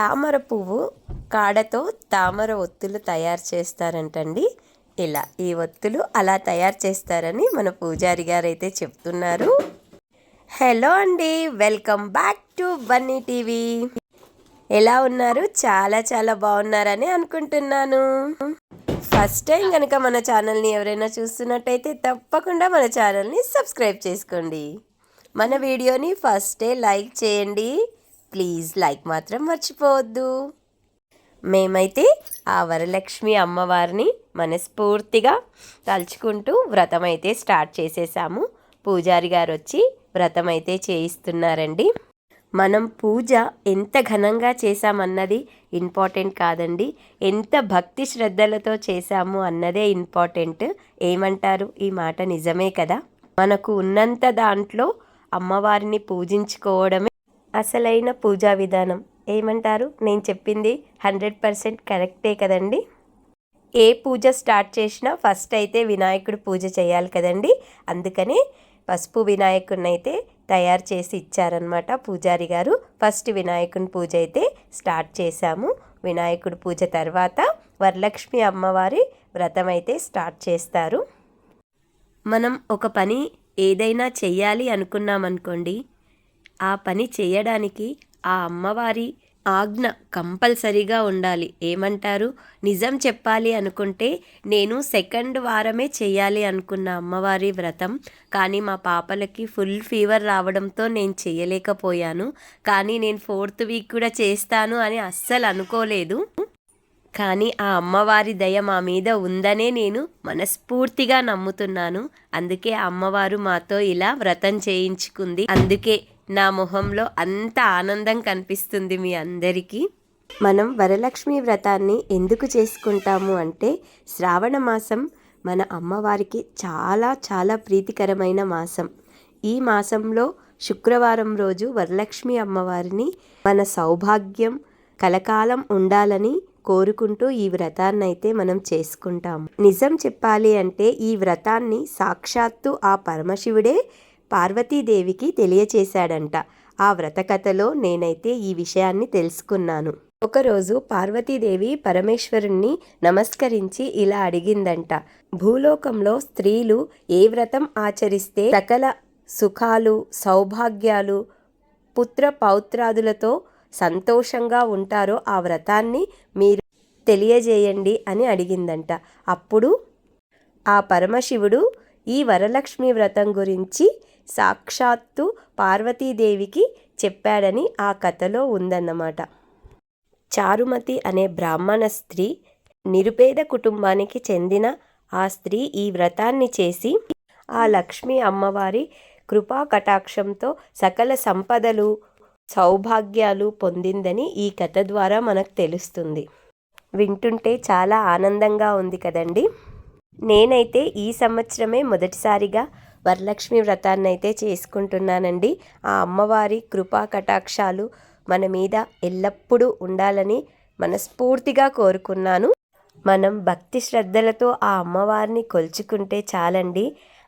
తామర పువ్వు కాడతో తామర ఒత్తులు తయారు చేస్తారంటండి. ఇలా ఈ ఒత్తులు అలా తయారు చేస్తారని మన పూజారి గారు అయితే చెప్తున్నారు. హలో అండి welcome back to Bunny TV. ఎలా ఉన్నారు? చాలా చాలా బాగున్నారని అనుకుంటున్నాను. ఫస్ట్ టైం కనుక మన ఛానల్ని ఎవరైనా చూస్తున్నట్టయితే తప్పకుండా మన ఛానల్ని సబ్స్క్రైబ్ చేసుకోండి. మన వీడియోని ఫస్టే లైక్ చేయండి. ప్లీజ్ లైక్ మాత్రం మర్చిపోవద్దు. మేమైతే ఆ వరలక్ష్మి అమ్మవారిని మనస్ఫూర్తిగా తలుచుకుంటూ వ్రతం అయితే స్టార్ట్ చేసేసాము. పూజారి గారు వచ్చి వ్రతం అయితే చేయిస్తున్నారండి. మనం పూజ ఎంత ఘనంగా చేశామన్నది ఇంపార్టెంట్ కాదండి. ఎంత భక్తి శ్రద్ధలతో చేశాము అన్నదే ఇంపార్టెంట్. ఏమంటారు? ఈ మాట నిజమే కదా? మనకు ఉన్నంత దాంట్లో అమ్మవారిని పూజించుకోవడమే అసలైన పూజా విధానం. ఏమంటారు? నేను చెప్పింది హండ్రెడ్ పర్సెంట్ కరెక్టే కదండి. ఏ పూజ స్టార్ట్ చేసినా ఫస్ట్ అయితే వినాయకుడు పూజ చేయాలి కదండి. అందుకని పసుపు వినాయకుడిని అయితే తయారు చేసి ఇచ్చారనమాట పూజారి గారు. ఫస్ట్ వినాయకుని పూజ అయితే స్టార్ట్ చేశాము. వినాయకుడి పూజ తర్వాత వరలక్ష్మి అమ్మవారి వ్రతం అయితే స్టార్ట్ చేస్తారు. మనం ఒక పని ఏదైనా చెయ్యాలి అనుకున్నామనుకోండి ఆ పని చేయడానికి ఆ అమ్మవారి ఆజ్ఞ కంపల్సరీగా ఉండాలి. ఏమంటారు? నిజం చెప్పాలి అనుకుంటే నేను సెకండ్ వారమే చేయాలి అనుకున్న అమ్మవారి వ్రతం. కానీ మా పాపలకి ఫుల్ ఫీవర్ రావడంతో నేను చేయలేకపోయాను. కానీ నేను ఫోర్త్ వీక్ కూడా చేస్తాను అని అస్సలు అనుకోలేదు. కానీ ఆ అమ్మవారి దయ మా మీద ఉందనే నేను మనస్ఫూర్తిగా నమ్ముతున్నాను. అందుకే అమ్మవారు మాతో ఇలా వ్రతం చేయించుకుంది. అందుకే నా మొహంలో అంత ఆనందం కనిపిస్తుంది మీ అందరికీ. మనం వరలక్ష్మి వ్రతాన్ని ఎందుకు చేసుకుంటాము అంటే శ్రావణ మాసం మన అమ్మవారికి చాలా చాలా ప్రీతికరమైన మాసం. ఈ మాసంలో శుక్రవారం రోజు వరలక్ష్మి అమ్మవారిని మన సౌభాగ్యం కలకాలం ఉండాలని కోరుకుంటూ ఈ వ్రతాన్ని అయితే మనం చేసుకుంటాం నిజం చెప్పాలి అంటే ఈ వ్రతాన్ని సాక్షాత్తు ఆ పరమశివుడే పార్వతీదేవికి తెలియచేశాడంట. ఆ వ్రత కథలో నేనైతే ఈ విషయాన్ని తెలుసుకున్నాను. ఒకరోజు పార్వతీదేవి పరమేశ్వరుణ్ణి నమస్కరించి ఇలా అడిగిందంట. భూలోకంలో స్త్రీలు ఏ వ్రతం ఆచరిస్తే సకల సుఖాలు సౌభాగ్యాలు పుత్ర పౌత్రాదులతో సంతోషంగా ఉంటారో ఆ వ్రతాన్ని మీరు తెలియజేయండి అని అడిగిందంట. అప్పుడు ఆ పరమశివుడు ఈ వరలక్ష్మి వ్రతం గురించి సాక్షాత్తు పార్వతీదేవికి చెప్పాడని ఆ కథలో ఉందన్నమాట. చారుమతి అనే బ్రాహ్మణ స్త్రీ నిరుపేద కుటుంబానికి చెందిన ఆ స్త్రీ ఈ వ్రతాన్ని చేసి ఆ లక్ష్మీ అమ్మవారి కృపా కటాక్షంతో సకల సంపదలు సౌభాగ్యాలు పొందిందని ఈ కథ ద్వారా మనకు తెలుస్తుంది. వింటుంటే చాలా ఆనందంగా ఉంది కదండి? నేనైతే ఈ సంవత్సరమే మొదటిసారిగా వరలక్ష్మి వ్రతాన్ని అయితే చేసుకుంటున్నానండి. ఆ అమ్మవారి కృపా కటాక్షాలు మన మీద ఎల్లప్పుడూ ఉండాలని మనస్ఫూర్తిగా కోరుకున్నాను. మనం భక్తి శ్రద్ధలతో ఆ అమ్మవారిని కొలుచుకుంటే చాలండి.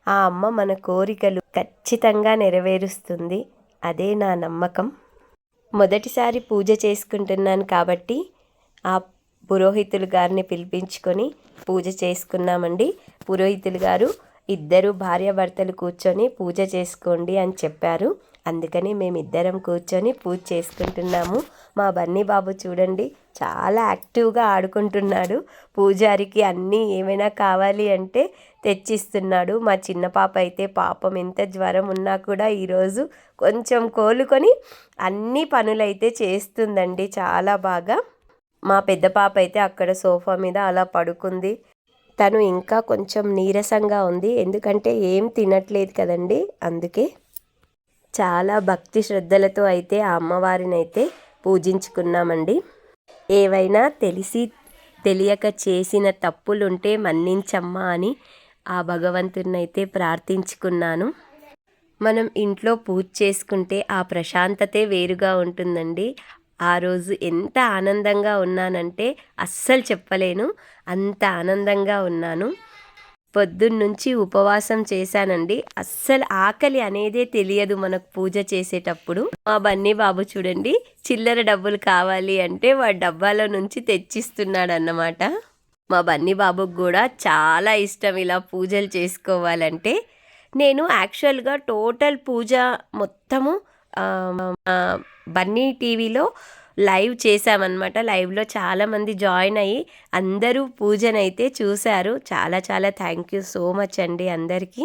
ఆ అమ్మ మన కోరికలు ఖచ్చితంగా నెరవేరుస్తుంది. అదే నా నమ్మకం. మొదటిసారి పూజ చేసుకుంటున్నాను కాబట్టి ఆ పురోహితులు గారిని పిలిపించుకొని పూజ చేసుకున్నామండి. పురోహితులు గారు ఇద్దరు భార్యాభర్తలు కూర్చొని పూజ చేసుకోండి అని చెప్పారు. అందుకని మేమిద్దరం కూర్చొని పూజ చేసుకుంటున్నాము. మా బన్నీ బాబు చూడండి చాలా యాక్టివ్గా ఆడుకుంటున్నాడు. పూజారికి అన్నీ ఏమైనా కావాలి అంటే తెచ్చిస్తున్నాడు. మా చిన్న పాప అయితే పాపం ఎంత జ్వరం ఉన్నా కూడా ఈరోజు కొంచెం కోలుకొని అన్ని పనులైతే చేస్తుందండి చాలా బాగా. మా పెద్ద పాప అయితే అక్కడ సోఫా మీద అలా పడుకుంది. తను ఇంకా కొంచెం నీరసంగా ఉంది. ఎందుకంటే ఏం తినట్లేదు కదండి. అందుకే చాలా భక్తి శ్రద్ధలతో అయితే ఆ అమ్మవారిని అయితే పూజించుకున్నామండి. ఏవైనా తెలిసి తెలియక చేసిన తప్పులుంటే మన్నించమ్మా అని ఆ భగవంతుని అయితే ప్రార్థించుకున్నాను. మనం ఇంట్లో పూజ చేసుకుంటే ఆ ప్రశాంతతే వేరుగా ఉంటుందండి. ఆ రోజు ఎంత ఆనందంగా ఉన్నానంటే అస్సలు చెప్పలేను. అంత ఆనందంగా ఉన్నాను. పొద్దున్నుంచి ఉపవాసం చేశానండి. అస్సలు ఆకలి అనేదే తెలియదు మనకు పూజ చేసేటప్పుడు. మా బన్నీ బాబు చూడండి చిల్లర డబ్బులు కావాలి అంటే వాడు డబ్బాలో నుంచి తెచ్చిస్తున్నాడు అన్నమాట మా బన్నీ బాబుకి కూడా చాలా ఇష్టం ఇలా పూజలు చేసుకోవాలంటే. నేను యాక్చువల్గా టోటల్ పూజ మొత్తము బన్నీ టీవీలో లైవ్ చేశామన్నమాట. లైవ్లో చాలామంది జాయిన్ అయ్యి అందరూ పూజనైతే చూశారు. చాలా చాలా థ్యాంక్ యూ సో మచ్ అండి అందరికీ.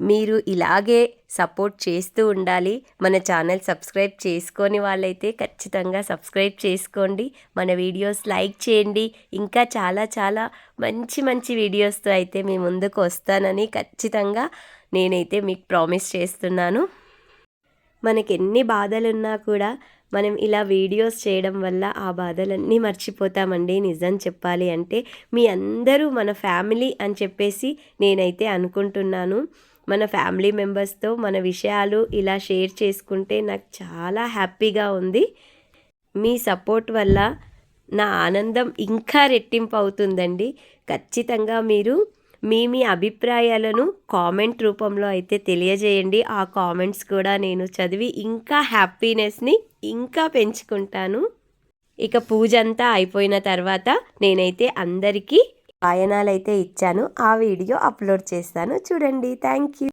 మీరు ఇలాగే సపోర్ట్ చేస్తూ ఉండాలి. మన ఛానల్ సబ్స్క్రైబ్ చేసుకొని వాళ్ళైతే ఖచ్చితంగా సబ్స్క్రైబ్ చేసుకోండి. మన వీడియోస్ లైక్ చేయండి. ఇంకా చాలా చాలా మంచి మంచి వీడియోస్తో అయితే మీ ముందుకు వస్తానని ఖచ్చితంగా నేనైతే మీకు ప్రామిస్ చేస్తున్నాను. మనకి ఎన్ని బాధలున్నా కూడా మనం ఇలా వీడియోస్ చేయడం వల్ల ఆ బాధలన్నీ మర్చిపోతామండి నిజం చెప్పాలి అంటే. మీ అందరూ మన ఫ్యామిలీ అని చెప్పేసి నేనైతే అనుకుంటున్నాను. మన ఫ్యామిలీ మెంబర్స్తో మన విషయాలు ఇలా షేర్ చేసుకుంటే నాకు చాలా హ్యాపీగా ఉంది. మీ సపోర్ట్ వల్ల నా ఆనందం ఇంకా రెట్టింపు అవుతుందండి. ఖచ్చితంగా మీరు మీ మీ అభిప్రాయాలను కామెంట్ రూపంలో అయితే తెలియజేయండి. ఆ కామెంట్స్ కూడా నేను చదివి ఇంకా హ్యాపీనెస్ని ఇంకా పెంచుకుంటాను. ఇక పూజ అంతా అయిపోయిన తర్వాత నేనైతే అందరికీ వాయనాలైతే ఇచ్చాను. ఆ వీడియో అప్లోడ్ చేస్తాను. చూడండి. Thank you